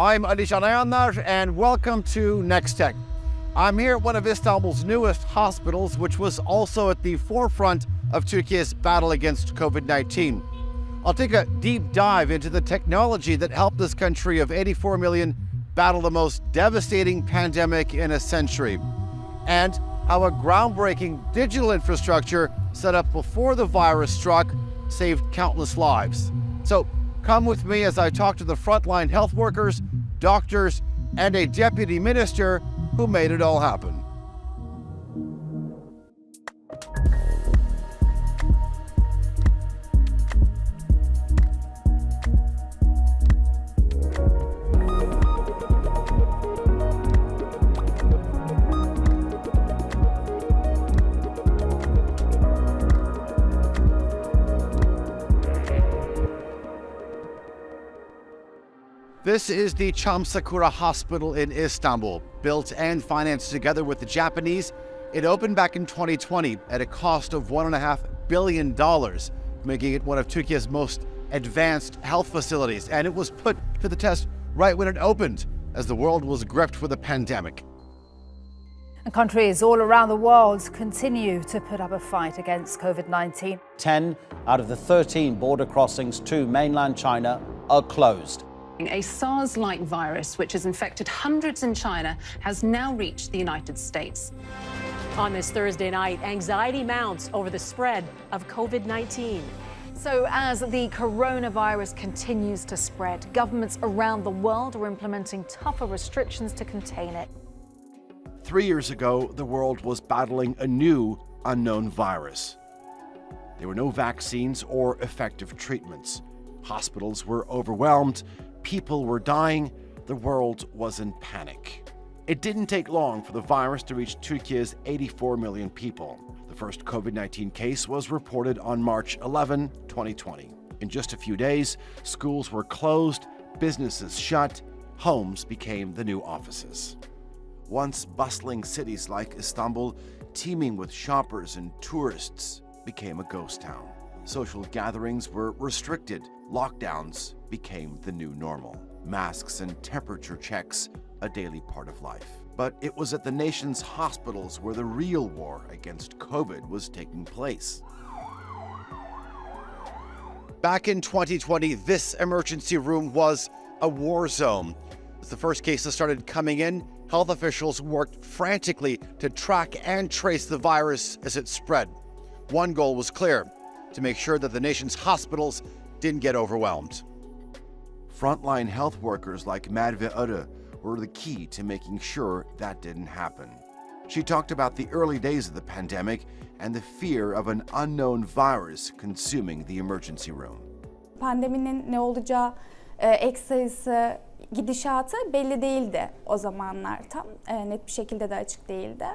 I'm Alişan Ayanlar, and welcome to Next Tech. I'm here at one of Istanbul's newest hospitals, which was also at the forefront of Turkey's battle against COVID 19. I'll take a deep dive into the technology that helped this country of 84 million battle the most devastating pandemic in a century, and how a groundbreaking digital infrastructure set up before the virus struck saved countless lives. So, come with me as I talk to the frontline health workers, doctors, and a deputy minister who made it all happen. This is the Chamsakura Hospital in Istanbul, built and financed together with the Japanese. It opened back in 2020 at a cost of $1.5 billion, making it one of Turkey's most advanced health facilities. And it was put to the test right when it opened, as the world was gripped with a pandemic. And countries all around the world continue to put up a fight against COVID 19. 10 out of the 13 border crossings to mainland China are closed. A SARS like virus, which has infected hundreds in China, has now reached the United States. On this Thursday night, anxiety mounts over the spread of COVID 19. So, as the coronavirus continues to spread, governments around the world are implementing tougher restrictions to contain it. Three years ago, the world was battling a new unknown virus. There were no vaccines or effective treatments. Hospitals were overwhelmed, people were dying, the world was in panic. It didn't take long for the virus to reach Turkey's 84 million people. The first COVID 19 case was reported on March 11, 2020. In just a few days, schools were closed, businesses shut, homes became the new offices. Once bustling cities like Istanbul, teeming with shoppers and tourists, became a ghost town. Social gatherings were restricted, lockdowns became the new normal. Masks and temperature checks, a daily part of life. But it was at the nation's hospitals where the real war against COVID was taking place. Back in 2020, this emergency room was a war zone. As the first cases started coming in, health officials worked frantically to track and trace the virus as it spread. One goal was clear to make sure that the nation's hospitals didn't get overwhelmed. Frontline health workers like Madve Arı were the key to making sure that didn't happen. She talked about the early days of the pandemic and the fear of an unknown virus consuming the emergency room. pandeminin ne olacağı, ek sayısı, gidişatı belli değildi o zamanlar tam. Net bir şekilde de açık değildi.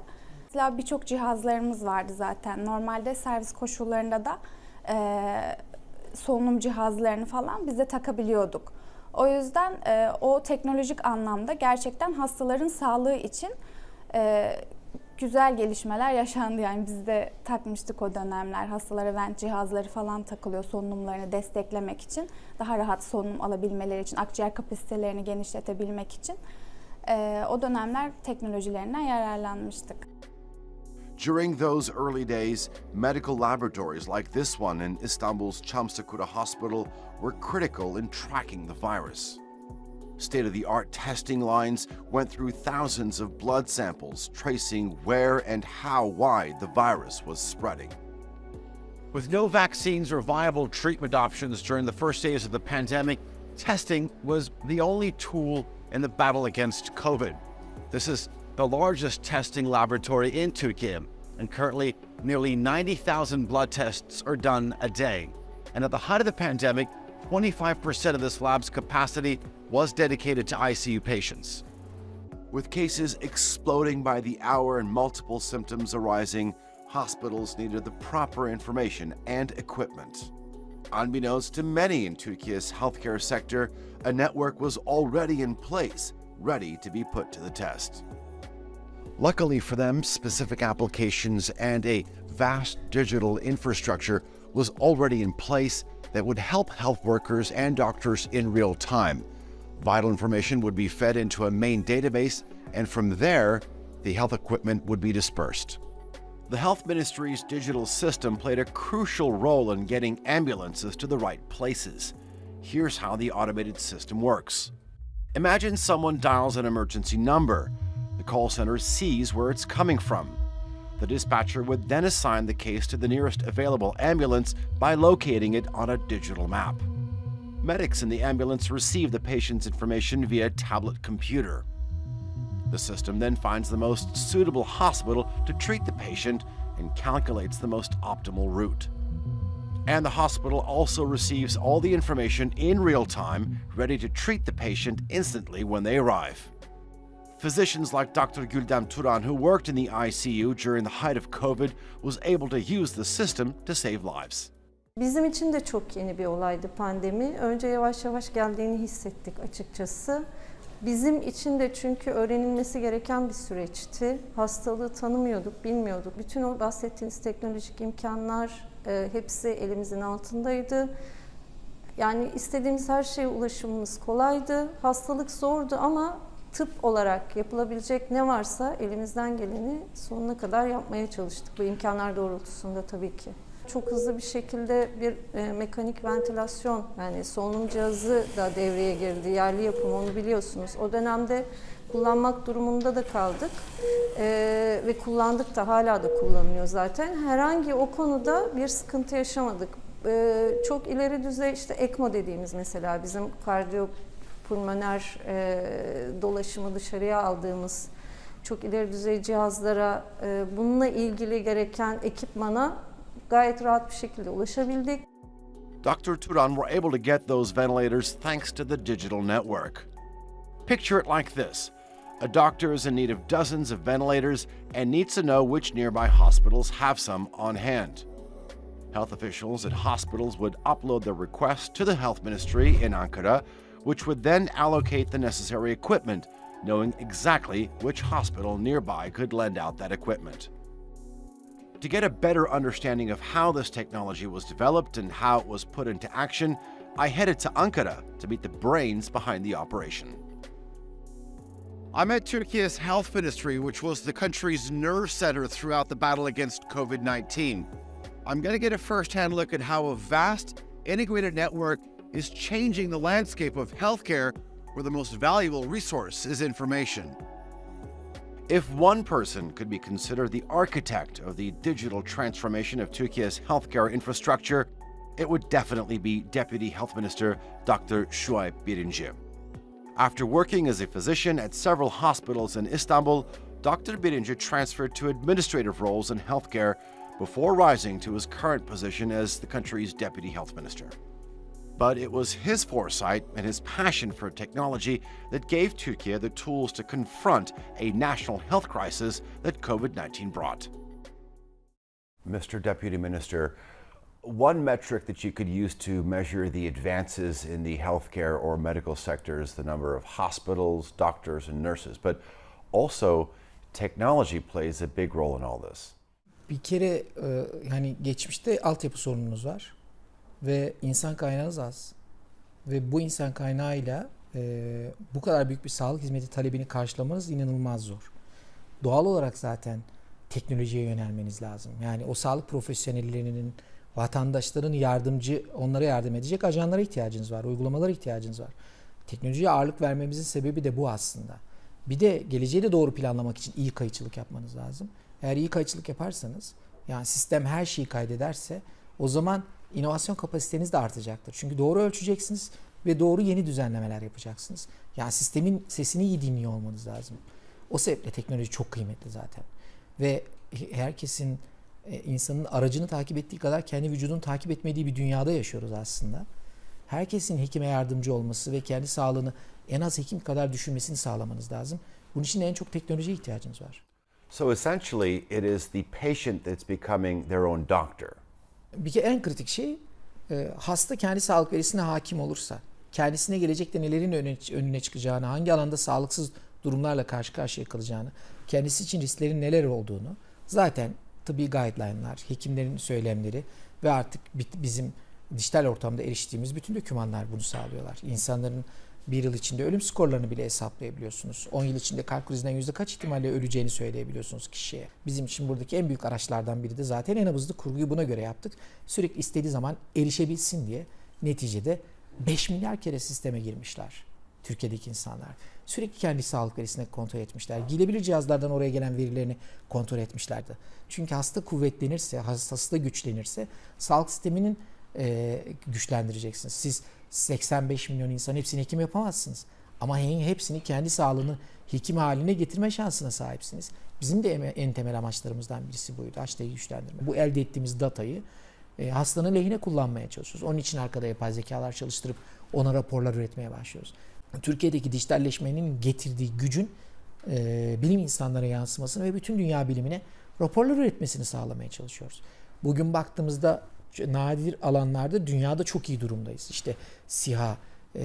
Mesela birçok cihazlarımız vardı zaten. Normalde servis koşullarında da e, solunum cihazlarını falan biz de takabiliyorduk. O yüzden e, o teknolojik anlamda gerçekten hastaların sağlığı için e, güzel gelişmeler yaşandı. Yani biz de takmıştık o dönemler. Hastalara vent cihazları falan takılıyor solunumlarını desteklemek için. Daha rahat solunum alabilmeleri için, akciğer kapasitelerini genişletebilmek için. E, o dönemler teknolojilerinden yararlanmıştık. During those early days, medical laboratories like this one in Istanbul's Chamsakura Hospital were critical in tracking the virus. State of the art testing lines went through thousands of blood samples, tracing where and how wide the virus was spreading. With no vaccines or viable treatment options during the first days of the pandemic, testing was the only tool in the battle against COVID. This is the largest testing laboratory in Turkey, and currently nearly 90,000 blood tests are done a day. And at the height of the pandemic, 25% of this lab's capacity was dedicated to ICU patients. With cases exploding by the hour and multiple symptoms arising, hospitals needed the proper information and equipment. Unbeknownst to many in Turkey's healthcare sector, a network was already in place, ready to be put to the test. Luckily for them, specific applications and a vast digital infrastructure was already in place that would help health workers and doctors in real time. Vital information would be fed into a main database, and from there, the health equipment would be dispersed. The Health Ministry's digital system played a crucial role in getting ambulances to the right places. Here's how the automated system works. Imagine someone dials an emergency number. Call center sees where it's coming from. The dispatcher would then assign the case to the nearest available ambulance by locating it on a digital map. Medics in the ambulance receive the patient's information via tablet computer. The system then finds the most suitable hospital to treat the patient and calculates the most optimal route. And the hospital also receives all the information in real time, ready to treat the patient instantly when they arrive. Physicians like Dr. Güldem Turan, who worked in the ICU during the height of COVID, was able to use the system to save lives. Bizim için de çok yeni bir olaydı pandemi. Önce yavaş yavaş geldiğini hissettik açıkçası. Bizim için de çünkü öğrenilmesi gereken bir süreçti. Hastalığı tanımıyorduk, bilmiyorduk. Bütün o bahsettiğiniz teknolojik imkanlar e, hepsi elimizin altındaydı. Yani istediğimiz her şeye ulaşımımız kolaydı. Hastalık zordu ama tıp olarak yapılabilecek ne varsa elimizden geleni sonuna kadar yapmaya çalıştık. Bu imkanlar doğrultusunda tabii ki. Çok hızlı bir şekilde bir e, mekanik ventilasyon yani solunum cihazı da devreye girdi. Yerli yapım onu biliyorsunuz. O dönemde kullanmak durumunda da kaldık E, ve kullandık da hala da kullanılıyor zaten. Herhangi o konuda bir sıkıntı yaşamadık. E, çok ileri düzey işte ECMO dediğimiz mesela bizim kardiyopulmoner e, dolaşımı dışarıya aldığımız çok ileri düzey cihazlara e, bununla ilgili gereken ekipmana gayet rahat bir şekilde ulaşabildik. Dr. Turan were able to get those ventilators thanks to the digital network. Picture it like this a doctor is in need of dozens of ventilators and needs to know which nearby hospitals have some on hand. Health officials at hospitals would upload their request to the health ministry in Ankara, which would then allocate the necessary equipment, knowing exactly which hospital nearby could lend out that equipment. To get a better understanding of how this technology was developed and how it was put into action, I headed to Ankara to meet the brains behind the operation. I'm at Turkey's health ministry, which was the country's nerve center throughout the battle against COVID 19. I'm going to get a first hand look at how a vast, integrated network is changing the landscape of healthcare, where the most valuable resource is information. If one person could be considered the architect of the digital transformation of Turkey's healthcare infrastructure, it would definitely be Deputy Health Minister Dr. Shuaib Birinci. After working as a physician at several hospitals in Istanbul, Dr. Birinci transferred to administrative roles in healthcare before rising to his current position as the country's Deputy Health Minister. But it was his foresight and his passion for technology that gave Turkey the tools to confront a national health crisis that COVID 19 brought. Mr. Deputy Minister, one metric that you could use to measure the advances in the healthcare or medical sector is the number of hospitals, doctors, and nurses. But also, technology plays a big role in all this. Bir kere e, hani geçmişte altyapı sorununuz var ve insan kaynağınız az ve bu insan kaynağıyla e, bu kadar büyük bir sağlık hizmeti talebini karşılamanız inanılmaz zor. Doğal olarak zaten teknolojiye yönelmeniz lazım. Yani o sağlık profesyonellerinin vatandaşların yardımcı, onlara yardım edecek ajanlara ihtiyacınız var, uygulamalara ihtiyacınız var. Teknolojiye ağırlık vermemizin sebebi de bu aslında. Bir de geleceği de doğru planlamak için iyi kayıtçılık yapmanız lazım. Eğer iyi kayıtçılık yaparsanız, yani sistem her şeyi kaydederse o zaman inovasyon kapasiteniz de artacaktır. Çünkü doğru ölçeceksiniz ve doğru yeni düzenlemeler yapacaksınız. Yani sistemin sesini iyi dinliyor olmanız lazım. O sebeple teknoloji çok kıymetli zaten. Ve herkesin e, insanın aracını takip ettiği kadar kendi vücudunu takip etmediği bir dünyada yaşıyoruz aslında. Herkesin hekime yardımcı olması ve kendi sağlığını en az hekim kadar düşünmesini sağlamanız lazım. Bunun için en çok teknolojiye ihtiyacınız var. So essentially, it is the patient that's becoming their own doctor. Bir kere en kritik şey e, hasta kendi sağlık verisine hakim olursa, kendisine gelecekte nelerin öne, önüne çıkacağını, hangi alanda sağlıksız durumlarla karşı karşıya kalacağını, kendisi için risklerin neler olduğunu zaten tıbbi guideline'lar, hekimlerin söylemleri ve artık bi- bizim dijital ortamda eriştiğimiz bütün dokümanlar bunu sağlıyorlar. İnsanların Bir yıl içinde ölüm skorlarını bile hesaplayabiliyorsunuz. 10 yıl içinde kalp krizinden yüzde kaç ihtimalle öleceğini söyleyebiliyorsunuz kişiye. Bizim için buradaki en büyük araçlardan biri de zaten en hızlı kurguyu buna göre yaptık. Sürekli istediği zaman erişebilsin diye neticede 5 milyar kere sisteme girmişler. Türkiye'deki insanlar. Sürekli kendi sağlık verisini kontrol etmişler. Giyilebilir cihazlardan oraya gelen verilerini kontrol etmişlerdi. Çünkü hasta kuvvetlenirse, hastası da güçlenirse sağlık sisteminin e, güçlendireceksiniz. Siz 85 milyon insan hepsini hekim yapamazsınız. Ama he- hepsini kendi sağlığını hekim haline getirme şansına sahipsiniz. Bizim de en temel amaçlarımızdan birisi buydu. Hastayı güçlendirme. Bu elde ettiğimiz datayı e, hastanın lehine kullanmaya çalışıyoruz. Onun için arkada yapay zekalar çalıştırıp ona raporlar üretmeye başlıyoruz. Türkiye'deki dijitalleşmenin getirdiği gücün e, bilim insanlara yansımasını ve bütün dünya bilimine raporlar üretmesini sağlamaya çalışıyoruz. Bugün baktığımızda nadir alanlarda dünyada çok iyi durumdayız. İşte SİHA, e,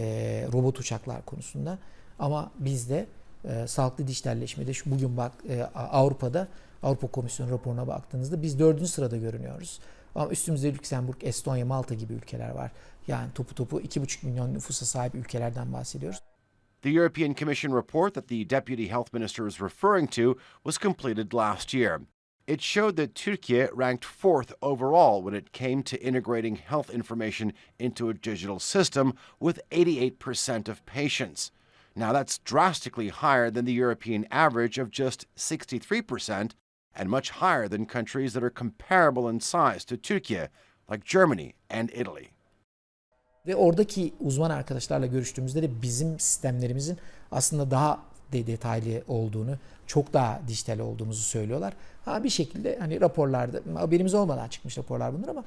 robot uçaklar konusunda. Ama bizde e, sağlıklı dijitalleşmede şu bugün bak e, Avrupa'da Avrupa Komisyonu raporuna baktığınızda biz dördüncü sırada görünüyoruz. Ama üstümüzde Lüksemburg, Estonya, Malta gibi ülkeler var. Yani topu topu 2,5 milyon nüfusa sahip ülkelerden bahsediyoruz. The European Commission report that the Deputy Health Minister is referring to was completed last year. It showed that Turkey ranked fourth overall when it came to integrating health information into a digital system with 88% of patients. Now, that's drastically higher than the European average of just 63% and much higher than countries that are comparable in size to Turkey, like Germany and Italy. Ve oradaki uzman arkadaşlarla görüştüğümüzde de bizim sistemlerimizin aslında daha de detaylı olduğunu, çok daha dijital olduğumuzu söylüyorlar. Ha bir şekilde hani raporlarda haberimiz olmadan çıkmış raporlar bunlar ama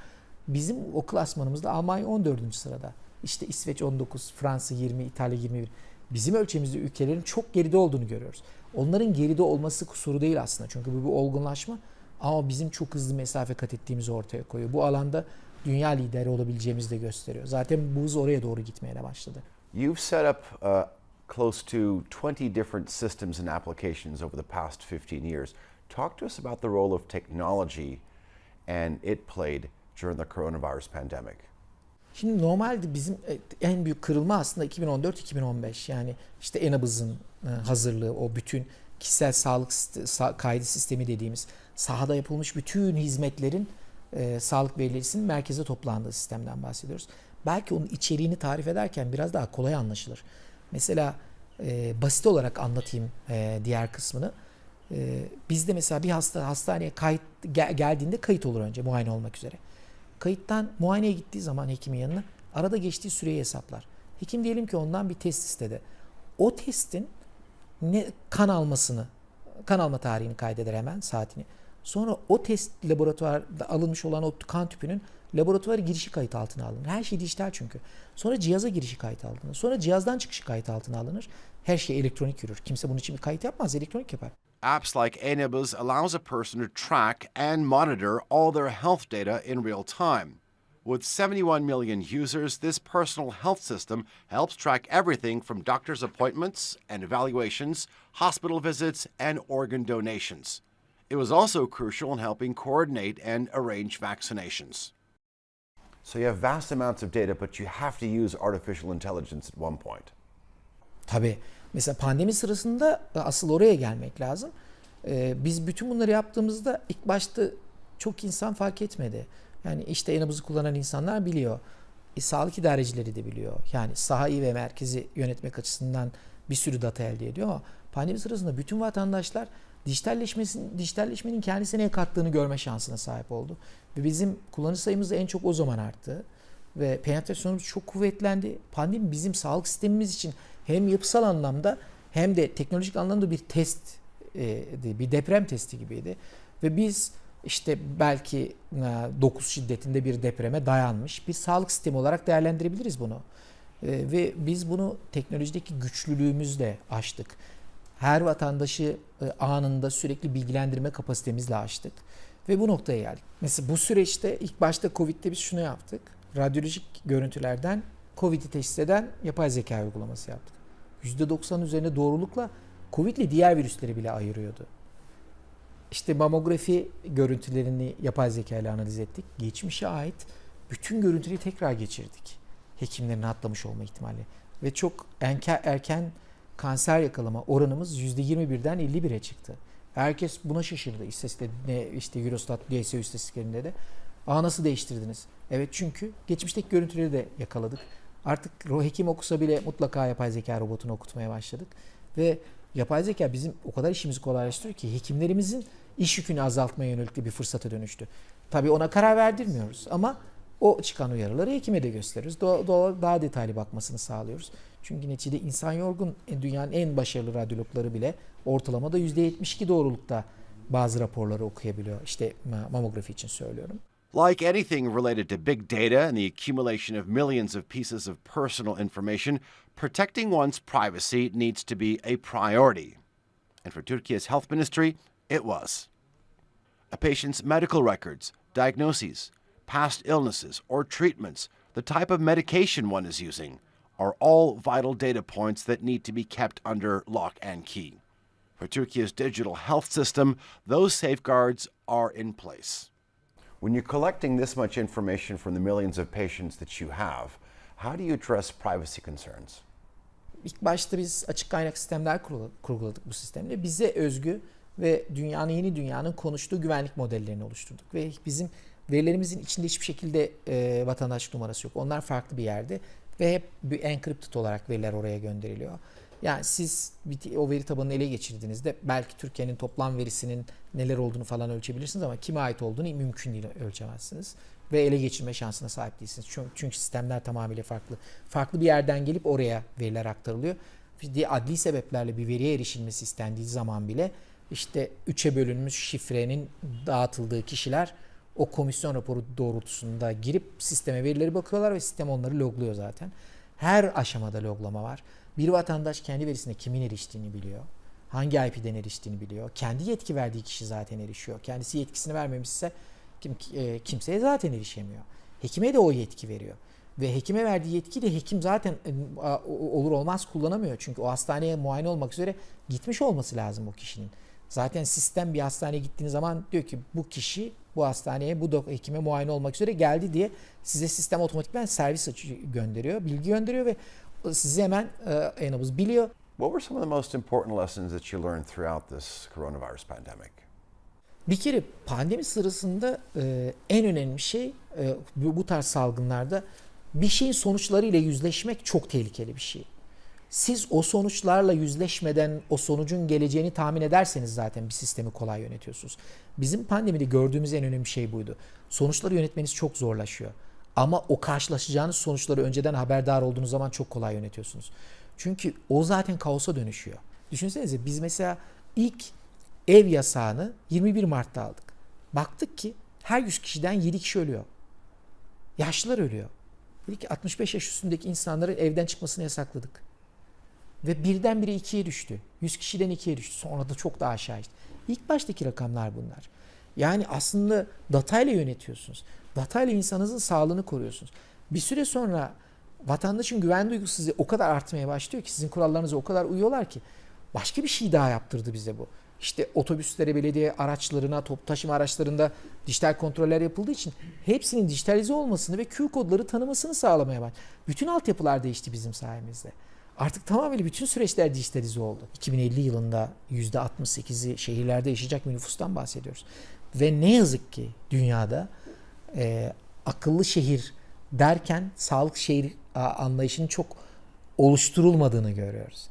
bizim o klasmanımızda Almanya 14. sırada. İşte İsveç 19, Fransa 20, İtalya 21. Bizim ölçemizde ülkelerin çok geride olduğunu görüyoruz. Onların geride olması kusuru değil aslında. Çünkü bu bir olgunlaşma ama bizim çok hızlı mesafe kat ettiğimizi ortaya koyuyor. Bu alanda dünya lideri olabileceğimizi de gösteriyor. Zaten bu hız oraya doğru gitmeye başladı. You've set up uh, close to 20 different systems and applications over the past 15 years. Talk to us about the role of technology and it played during the coronavirus pandemic. Şimdi normalde bizim e, en büyük kırılma aslında 2014-2015 yani işte Enabız'ın e, hazırlığı o bütün kişisel sağlık kaydı sistemi dediğimiz sahada yapılmış bütün hizmetlerin e, sağlık verilerisinin merkeze toplandığı sistemden bahsediyoruz. Belki onun içeriğini tarif ederken biraz daha kolay anlaşılır. Mesela e, basit olarak anlatayım e, diğer kısmını. E, bizde mesela bir hasta hastaneye kayıt gel- geldiğinde kayıt olur önce muayene olmak üzere. Kayıttan muayeneye gittiği zaman hekimin yanına arada geçtiği süreyi hesaplar. Hekim diyelim ki ondan bir test istedi. O testin ne kan almasını, kan alma tarihini kaydeder hemen saatini. Sonra o test laboratuvarda alınmış olan o kan tüpünün girişi kayıt altına alınır. Her şey dijital çünkü. Sonra cihaza girişi kayıt altına. Sonra cihazdan çıkışı kayıt altına alınır. Her şey elektronik yürür. Kimse bunun için bir kayıt yapmaz, elektronik yapar. Apps like Enabus allows a person to track and monitor all their health data in real time. With 71 million users, this personal health system helps track everything from doctor's appointments and evaluations, hospital visits, and organ donations. It was also crucial in helping coordinate and arrange vaccinations. So you have vast amounts of data, but you have to use artificial intelligence at one point. Tabii. Mesela pandemi sırasında asıl oraya gelmek lazım. Ee, biz bütün bunları yaptığımızda ilk başta çok insan fark etmedi. Yani işte enabızı kullanan insanlar biliyor. E, sağlık idarecileri de biliyor. Yani sahayı ve merkezi yönetmek açısından bir sürü data elde ediyor ama pandemi sırasında bütün vatandaşlar dijitalleşmesin, dijitalleşmenin kendisine kattığını görme şansına sahip oldu. Ve bizim kullanıcı sayımız da en çok o zaman arttı. Ve penetrasyonumuz çok kuvvetlendi. Pandemi bizim sağlık sistemimiz için hem yapısal anlamda hem de teknolojik anlamda bir test, e, bir deprem testi gibiydi. Ve biz işte belki 9 şiddetinde bir depreme dayanmış bir sağlık sistemi olarak değerlendirebiliriz bunu. E, Ve biz bunu teknolojideki güçlülüğümüzle aştık. Her vatandaşı e, anında sürekli bilgilendirme kapasitemizle açtık. Ve bu noktaya geldik. Mesela bu süreçte ilk başta Covid'de biz şunu yaptık. Radyolojik görüntülerden Covid'i teşhis eden yapay zeka uygulaması yaptık. %90 üzerine doğrulukla Covid ile diğer virüsleri bile ayırıyordu. İşte mamografi görüntülerini yapay zeka ile analiz ettik. Geçmişe ait bütün görüntüleri tekrar geçirdik. Hekimlerin atlamış olma ihtimali. ve çok erken, erken kanser yakalama oranımız %21'den 51'e çıktı. Herkes buna şaşırdı. İstatistikte işte Eurostat, DSO istatistiklerinde de. Aa nasıl değiştirdiniz? Evet çünkü geçmişteki görüntüleri de yakaladık. Artık hekim okusa bile mutlaka yapay zeka robotunu okutmaya başladık. Ve yapay zeka bizim o kadar işimizi kolaylaştırıyor ki hekimlerimizin iş yükünü azaltmaya yönelik bir fırsata dönüştü. Tabii ona karar verdirmiyoruz ama o çıkan uyarıları hekime de gösteriyoruz. Do- do- daha detaylı bakmasını sağlıyoruz. Çünkü neticede insan yorgun e, dünyanın en başarılı radyologları bile ortalamada %72 doğrulukta bazı raporları okuyabiliyor. İşte ma- mamografi için söylüyorum. Like anything related to big data and the accumulation of millions of pieces of personal information, protecting one's privacy needs to be a priority. And for Turkey's health ministry, it was. A patient's medical records, diagnoses, past illnesses, or treatments, the type of medication one is using, are all vital data points that need to be kept under lock and key. For Turkey's digital health system, those safeguards are in place. When you're collecting this much information from the millions of patients that you have, how do you address privacy concerns? İlk başta biz açık kaynak sistemler kurula- kurguladık bu sistemle. Bize özgü ve dünyanın yeni dünyanın konuştuğu güvenlik modellerini oluşturduk. Ve bizim verilerimizin içinde hiçbir şekilde e, vatandaşlık numarası yok. Onlar farklı bir yerde ve hep bir encrypted olarak veriler oraya gönderiliyor. Yani siz o veri tabanını ele geçirdiğinizde belki Türkiye'nin toplam verisinin neler olduğunu falan ölçebilirsiniz ama kime ait olduğunu mümkün değil ölçemezsiniz. Ve ele geçirme şansına sahip değilsiniz. Çünkü, çünkü sistemler tamamıyla farklı. Farklı bir yerden gelip oraya veriler aktarılıyor. Adli sebeplerle bir veriye erişilmesi istendiği zaman bile işte üçe bölünmüş şifrenin dağıtıldığı kişiler o komisyon raporu doğrultusunda girip sisteme verileri bakıyorlar ve sistem onları logluyor zaten. Her aşamada loglama var. Bir vatandaş kendi verisine kimin eriştiğini biliyor. Hangi IP'den eriştiğini biliyor. Kendi yetki verdiği kişi zaten erişiyor. Kendisi yetkisini vermemişse kim, e, kimseye zaten erişemiyor. Hekime de o yetki veriyor. Ve hekime verdiği yetkiyi de hekim zaten e, olur olmaz kullanamıyor. Çünkü o hastaneye muayene olmak üzere gitmiş olması lazım o kişinin. Zaten sistem bir hastaneye gittiğiniz zaman diyor ki bu kişi bu hastaneye bu hekime muayene olmak üzere geldi diye size sistem otomatikman servis gönderiyor, bilgi gönderiyor ve sizi hemen e, en biliyor. What were some of the most important lessons that you learned throughout this coronavirus pandemic? Bir kere pandemi sırasında e, en önemli şey e, bu tarz salgınlarda bir şeyin sonuçlarıyla yüzleşmek çok tehlikeli bir şey. Siz o sonuçlarla yüzleşmeden o sonucun geleceğini tahmin ederseniz zaten bir sistemi kolay yönetiyorsunuz. Bizim pandemide gördüğümüz en önemli şey buydu. Sonuçları yönetmeniz çok zorlaşıyor. Ama o karşılaşacağınız sonuçları önceden haberdar olduğunuz zaman çok kolay yönetiyorsunuz. Çünkü o zaten kaosa dönüşüyor. Düşünsenize biz mesela ilk ev yasağını 21 Mart'ta aldık. Baktık ki her 100 kişiden 7 kişi ölüyor. Yaşlılar ölüyor. Dedik ki 65 yaş üstündeki insanların evden çıkmasını yasakladık. Ve birdenbire ikiye düştü. 100 kişiden ikiye düştü. Sonra da çok daha aşağı işte. İlk baştaki rakamlar bunlar. Yani aslında datayla yönetiyorsunuz. Datayla insanınızın sağlığını koruyorsunuz. Bir süre sonra vatandaşın güven duygusu size o kadar artmaya başlıyor ki sizin kurallarınıza o kadar uyuyorlar ki başka bir şey daha yaptırdı bize bu. İşte otobüslere, belediye araçlarına, top taşıma araçlarında dijital kontroller yapıldığı için hepsinin dijitalize olmasını ve Q kodları tanımasını sağlamaya başladı. Bütün altyapılar değişti bizim sayemizde. Artık tamamıyla bütün süreçler dijitalize oldu. 2050 yılında %68'i şehirlerde yaşayacak bir nüfustan bahsediyoruz. Ve ne yazık ki dünyada e, akıllı şehir derken sağlık şehir anlayışının çok oluşturulmadığını görüyoruz.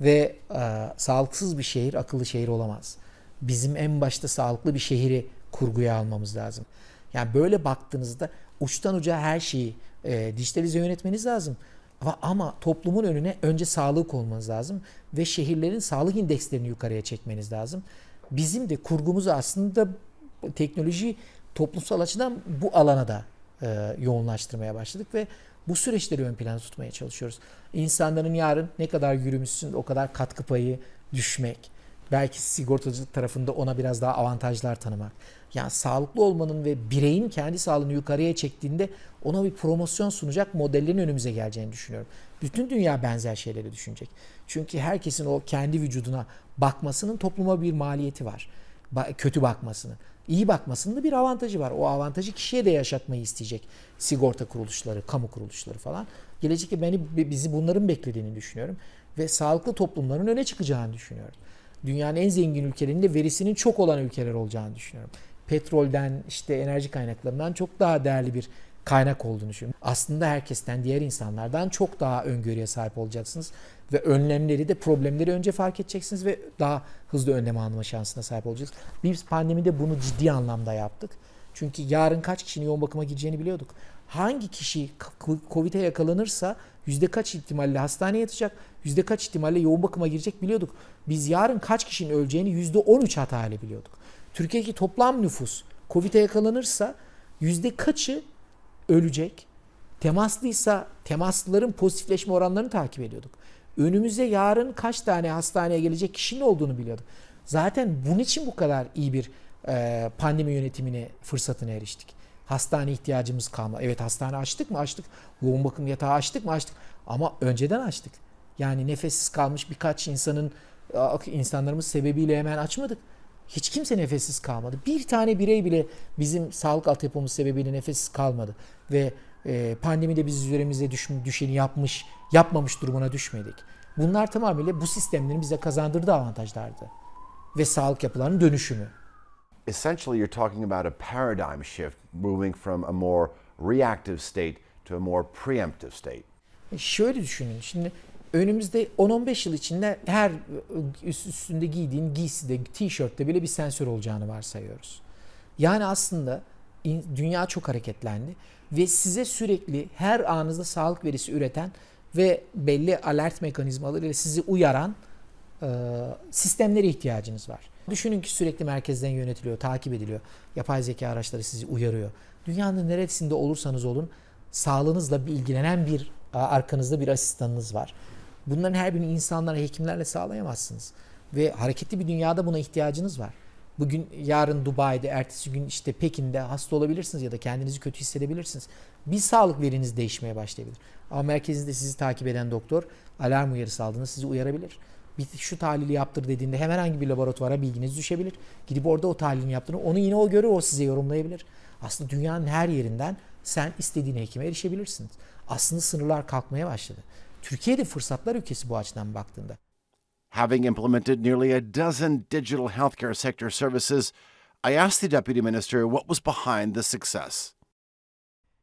Ve e, sağlıksız bir şehir akıllı şehir olamaz. Bizim en başta sağlıklı bir şehri kurguya almamız lazım. Yani böyle baktığınızda uçtan uca her şeyi e, dijitalize yönetmeniz lazım. Ama, ama toplumun önüne önce sağlığı koymanız lazım ve şehirlerin sağlık indekslerini yukarıya çekmeniz lazım. Bizim de kurgumuzu aslında teknoloji toplumsal açıdan bu alana da e, yoğunlaştırmaya başladık ve bu süreçleri ön plana tutmaya çalışıyoruz. İnsanların yarın ne kadar yürümüşsün o kadar katkı payı düşmek. Belki sigortacılık tarafında ona biraz daha avantajlar tanımak. Yani sağlıklı olmanın ve bireyin kendi sağlığını yukarıya çektiğinde ona bir promosyon sunacak modellerin önümüze geleceğini düşünüyorum. Bütün dünya benzer şeyleri düşünecek. Çünkü herkesin o kendi vücuduna bakmasının topluma bir maliyeti var. Ba- kötü bakmasının. İyi bakmasının da bir avantajı var. O avantajı kişiye de yaşatmayı isteyecek sigorta kuruluşları, kamu kuruluşları falan. Gelecekte beni bizi bunların beklediğini düşünüyorum ve sağlıklı toplumların öne çıkacağını düşünüyorum. Dünyanın en zengin ülkelerinde verisinin çok olan ülkeler olacağını düşünüyorum. Petrolden işte enerji kaynaklarından çok daha değerli bir kaynak olduğunu düşünüyorum. Aslında herkesten, diğer insanlardan çok daha öngörüye sahip olacaksınız ve önlemleri de problemleri önce fark edeceksiniz ve daha hızlı önlem alma şansına sahip olacaksınız. Biz pandemide bunu ciddi anlamda yaptık. Çünkü yarın kaç kişinin yoğun bakıma gireceğini biliyorduk. Hangi kişi Covid'e yakalanırsa yüzde kaç ihtimalle hastaneye yatacak, yüzde kaç ihtimalle yoğun bakıma girecek biliyorduk. Biz yarın kaç kişinin öleceğini yüzde 13 hatayla biliyorduk. Türkiye'deki toplam nüfus Covid'e yakalanırsa yüzde kaçı ölecek? Temaslıysa temaslıların pozitifleşme oranlarını takip ediyorduk. Önümüze yarın kaç tane hastaneye gelecek kişinin olduğunu biliyorduk. Zaten bunun için bu kadar iyi bir pandemi yönetimine fırsatına eriştik. Hastane ihtiyacımız kalmadı. Evet hastane açtık mı? Açtık. Yoğun bakım yatağı açtık mı? Açtık. Ama önceden açtık. Yani nefessiz kalmış birkaç insanın insanlarımız sebebiyle hemen açmadık. Hiç kimse nefessiz kalmadı. Bir tane birey bile bizim sağlık altyapımız sebebiyle nefessiz kalmadı. Ve e, pandemide biz üzerimize düş, düşeni yapmış, yapmamış durumuna düşmedik. Bunlar tamamıyla bu sistemlerin bize kazandırdığı avantajlardı. Ve sağlık yapılarının dönüşümü. Essentially, you're talking about a paradigm shift, moving from a more reactive state to a more preemptive state. E, Şöyle düşünün. Şimdi önümüzde 10-15 yıl içinde her üst üstünde giydiğin giyside, tişörtte bile bir sensör olacağını varsayıyoruz. Yani aslında dünya çok hareketlendi ve size sürekli her anınızda sağlık verisi üreten ve belli alert mekanizmalarıyla sizi uyaran e, sistemlere ihtiyacınız var. Düşünün ki sürekli merkezden yönetiliyor, takip ediliyor. Yapay zeka araçları sizi uyarıyor. Dünyanın neresinde olursanız olun sağlığınızla ilgilenen bir arkanızda bir asistanınız var. Bunların her birini insanlara, hekimlerle sağlayamazsınız. Ve hareketli bir dünyada buna ihtiyacınız var. Bugün yarın Dubai'de, ertesi gün işte Pekin'de hasta olabilirsiniz ya da kendinizi kötü hissedebilirsiniz. Bir sağlık veriniz değişmeye başlayabilir. Ama merkezinizde sizi takip eden doktor alarm uyarısı aldığında sizi uyarabilir. Bir şu tahlili yaptır dediğinde hemen herhangi bir laboratuvara bilginiz düşebilir. Gidip orada o tahlilini yaptığını onu yine o görür o size yorumlayabilir. Aslında dünyanın her yerinden sen istediğin hekime erişebilirsiniz. Aslında sınırlar kalkmaya başladı. Türkiye'de fırsatlar ülkesi bu açıdan baktığında. Having implemented nearly a dozen digital healthcare sector services, I asked the deputy minister what was behind the success.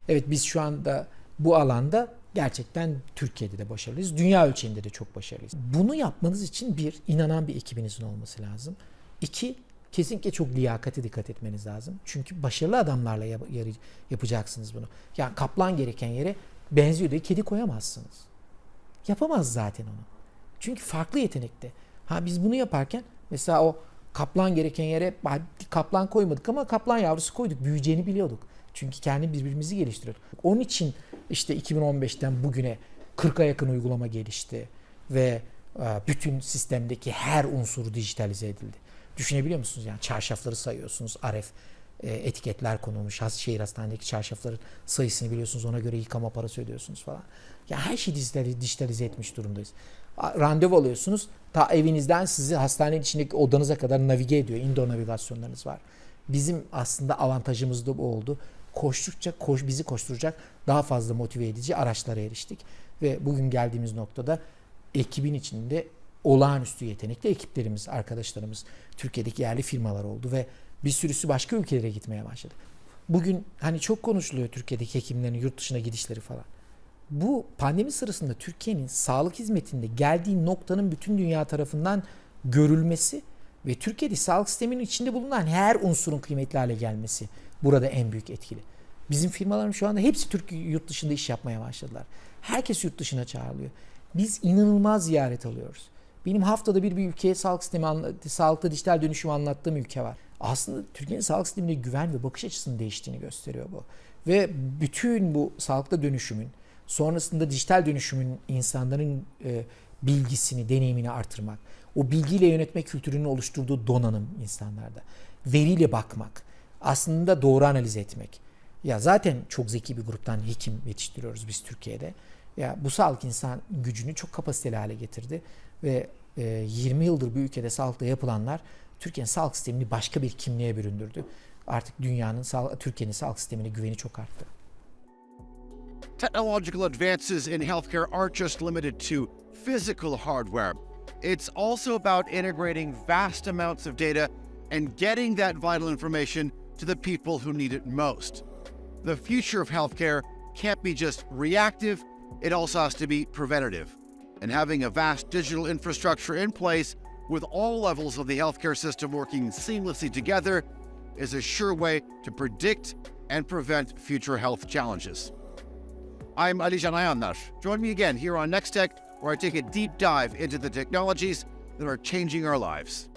Evet biz şu anda bu alanda gerçekten Türkiye'de de başarılıyız. Dünya ölçeğinde de çok başarılıyız. Bunu yapmanız için bir, inanan bir ekibinizin olması lazım. İki, kesinlikle çok liyakate dikkat etmeniz lazım. Çünkü başarılı adamlarla yap- yapacaksınız bunu. Yani kaplan gereken yere benziyor diye kedi koyamazsınız. Yapamaz zaten onu. Çünkü farklı yetenekte. Ha biz bunu yaparken mesela o kaplan gereken yere kaplan koymadık ama kaplan yavrusu koyduk. Büyüyeceğini biliyorduk. Çünkü kendi birbirimizi geliştiriyorduk. Onun için işte 2015'ten bugüne 40'a yakın uygulama gelişti ve e, bütün sistemdeki her unsuru dijitalize edildi. Düşünebiliyor musunuz? Yani çarşafları sayıyorsunuz. RF e, etiketler konulmuş. Şehir hastanedeki çarşafların sayısını biliyorsunuz. Ona göre yıkama parası ödüyorsunuz falan. Ya her şeyi dijitalize, dijitalize etmiş durumdayız. Randevu alıyorsunuz. Ta evinizden sizi hastanenin içindeki odanıza kadar navige ediyor. Indoor navigasyonlarınız var. Bizim aslında avantajımız da bu oldu. Koştukça koş, bizi koşturacak daha fazla motive edici araçlara eriştik. Ve bugün geldiğimiz noktada ekibin içinde olağanüstü yetenekli ekiplerimiz, arkadaşlarımız, Türkiye'deki yerli firmalar oldu ve bir sürüsü başka ülkelere gitmeye başladı. Bugün hani çok konuşuluyor Türkiye'deki hekimlerin yurt dışına gidişleri falan. Bu pandemi sırasında Türkiye'nin sağlık hizmetinde geldiği noktanın bütün dünya tarafından görülmesi ve Türkiye'de sağlık sisteminin içinde bulunan her unsurun kıymetli hale gelmesi burada en büyük etkili. Bizim firmalarım şu anda hepsi Türk yurt dışında iş yapmaya başladılar. Herkes yurt dışına çağrılıyor. Biz inanılmaz ziyaret alıyoruz. Benim haftada bir bir ülkeye sağlık sistemi, sağlıkta dijital dönüşümü anlattığım ülke var. Aslında Türkiye'nin sağlık sistemine güven ve bakış açısının değiştiğini gösteriyor bu. Ve bütün bu sağlıkta dönüşümün, sonrasında dijital dönüşümün insanların e, bilgisini, deneyimini artırmak, o bilgiyle yönetme kültürünü oluşturduğu donanım insanlarda, veriyle bakmak, aslında doğru analiz etmek. Ya zaten çok zeki bir gruptan hekim yetiştiriyoruz biz Türkiye'de. Ya bu sağlık insan gücünü çok kapasiteli hale getirdi ve e, 20 yıldır bu ülkede sağlıkta yapılanlar Türkiye'nin sağlık sistemini başka bir kimliğe büründürdü. Artık dünyanın, Türkiye'nin sağlık sistemine güveni çok arttı. Technological advances in healthcare aren't just limited to physical hardware. It's also about integrating vast amounts of data and getting that vital information to the people who need it most. The future of healthcare can't be just reactive, it also has to be preventative. And having a vast digital infrastructure in place with all levels of the healthcare system working seamlessly together is a sure way to predict and prevent future health challenges. I'm Ali Janayanar. Join me again here on Next Tech, where I take a deep dive into the technologies that are changing our lives.